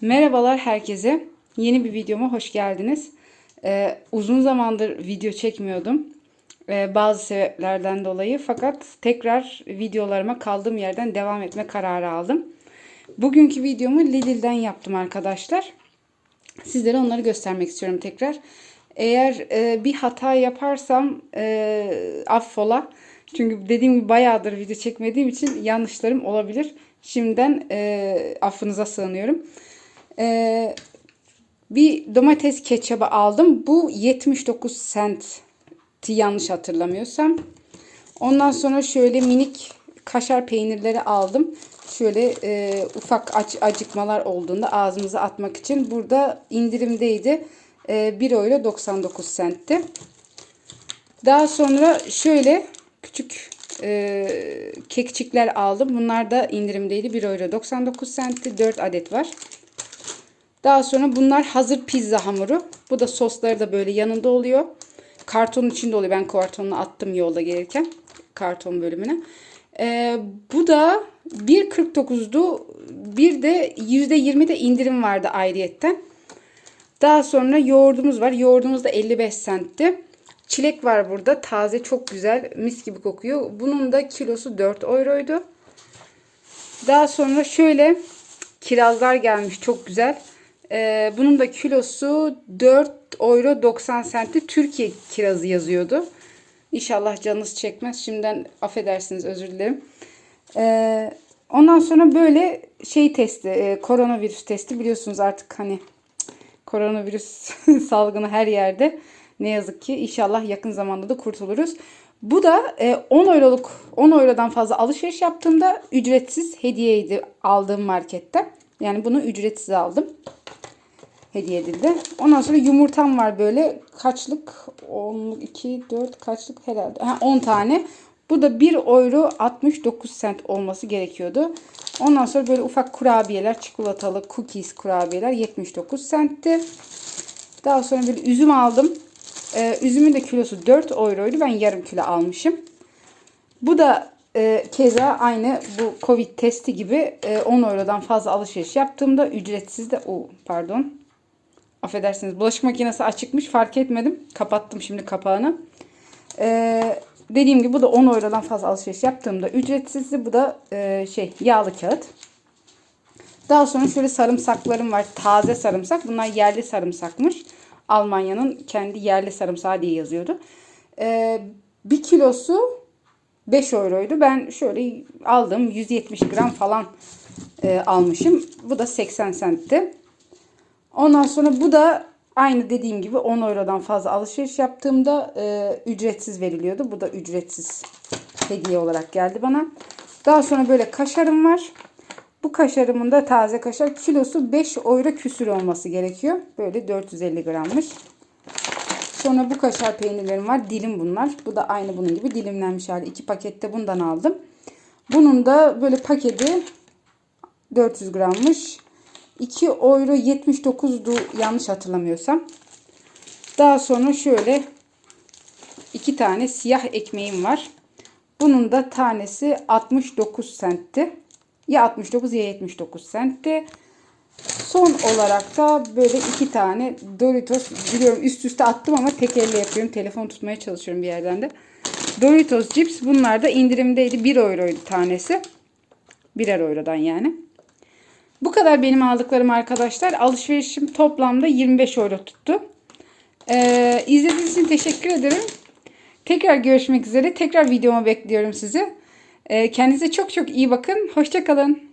Merhabalar herkese. Yeni bir videoma hoş geldiniz. Ee, uzun zamandır video çekmiyordum. Ee, bazı sebeplerden dolayı. Fakat tekrar videolarıma kaldığım yerden devam etme kararı aldım. Bugünkü videomu Lidl'den yaptım arkadaşlar. Sizlere onları göstermek istiyorum tekrar. Eğer e, bir hata yaparsam e, affola. Çünkü dediğim gibi bayağıdır video çekmediğim için yanlışlarım olabilir. Şimdiden e, affınıza sığınıyorum. E, bir domates ketçabı aldım. Bu 79 centi yanlış hatırlamıyorsam. Ondan sonra şöyle minik kaşar peynirleri aldım. Şöyle e, ufak aç, acıkmalar olduğunda ağzımıza atmak için. Burada indirimdeydi. E, 1 euro 99 centti. Daha sonra şöyle küçük e, kekçikler aldım. Bunlar da indirimdeydi. 1 euro 99 centti. 4 adet var. Daha sonra bunlar hazır pizza hamuru. Bu da sosları da böyle yanında oluyor. Kartonun içinde oluyor. Ben kartonunu attım yolda gelirken. Karton bölümüne. Ee, bu da 1.49'du. Bir de %20 de indirim vardı ayrıyetten. Daha sonra yoğurdumuz var. Yoğurdumuz da 55 centti. Çilek var burada. Taze çok güzel. Mis gibi kokuyor. Bunun da kilosu 4 euroydu. Daha sonra şöyle kirazlar gelmiş. Çok güzel. Ee, bunun da kilosu 4 euro 90 centi. Türkiye kirazı yazıyordu. İnşallah canınız çekmez. Şimdiden affedersiniz özür dilerim. Ee, ondan sonra böyle şey testi, e, koronavirüs testi biliyorsunuz artık hani koronavirüs salgını her yerde. Ne yazık ki inşallah yakın zamanda da kurtuluruz. Bu da e, 10 euroluk 10 eurodan fazla alışveriş yaptığımda ücretsiz hediyeydi aldığım markette. Yani bunu ücretsiz aldım. Hediye edildi. Ondan sonra yumurtam var böyle kaçlık 10 2 4 kaçlık herhalde. Ha, 10 tane. Bu da 1 euro 69 cent olması gerekiyordu. Ondan sonra böyle ufak kurabiyeler, çikolatalı cookies kurabiyeler 79 centti. Daha sonra böyle üzüm aldım. Ee, üzümün de kilosu 4 euroydu. Ben yarım kilo almışım. Bu da e, keza aynı bu Covid testi gibi e, 10 eurodan fazla alışveriş yaptığımda ücretsiz de o pardon. Affedersiniz bulaşık makinesi açıkmış fark etmedim. Kapattım şimdi kapağını. Ee, dediğim gibi bu da 10 eurodan fazla alışveriş yaptığımda ücretsizdi. Bu da e, şey yağlı kağıt. Daha sonra şöyle sarımsaklarım var. Taze sarımsak. Bunlar yerli sarımsakmış. Almanya'nın kendi yerli sarımsağı diye yazıyordu. Ee, bir kilosu 5 euroydu. Ben şöyle aldım. 170 gram falan e, almışım. Bu da 80 centti. Ondan sonra bu da aynı dediğim gibi 10 eurodan fazla alışveriş yaptığımda e, ücretsiz veriliyordu. Bu da ücretsiz hediye olarak geldi bana. Daha sonra böyle kaşarım var. Bu kaşarımın da taze kaşar kilosu 5 euro küsür olması gerekiyor. Böyle 450 grammış. Sonra bu kaşar peynirlerim var. Dilim bunlar. Bu da aynı bunun gibi dilimlenmiş hali. İki pakette bundan aldım. Bunun da böyle paketi 400 grammış. 2 euro 79'du yanlış hatırlamıyorsam. Daha sonra şöyle iki tane siyah ekmeğim var. Bunun da tanesi 69 centti. Ya 69 ya 79 centti. Son olarak da böyle iki tane Doritos biliyorum üst üste attım ama tek elle yapıyorum. Telefon tutmaya çalışıyorum bir yerden de. Doritos cips bunlar da indirimdeydi. 1 euroydu tanesi. Birer eurodan yani. Bu kadar benim aldıklarım arkadaşlar. Alışverişim toplamda 25 euro tuttu. Ee, izlediğiniz için teşekkür ederim. Tekrar görüşmek üzere. Tekrar videoma bekliyorum sizi. Ee, kendinize çok çok iyi bakın. Hoşçakalın.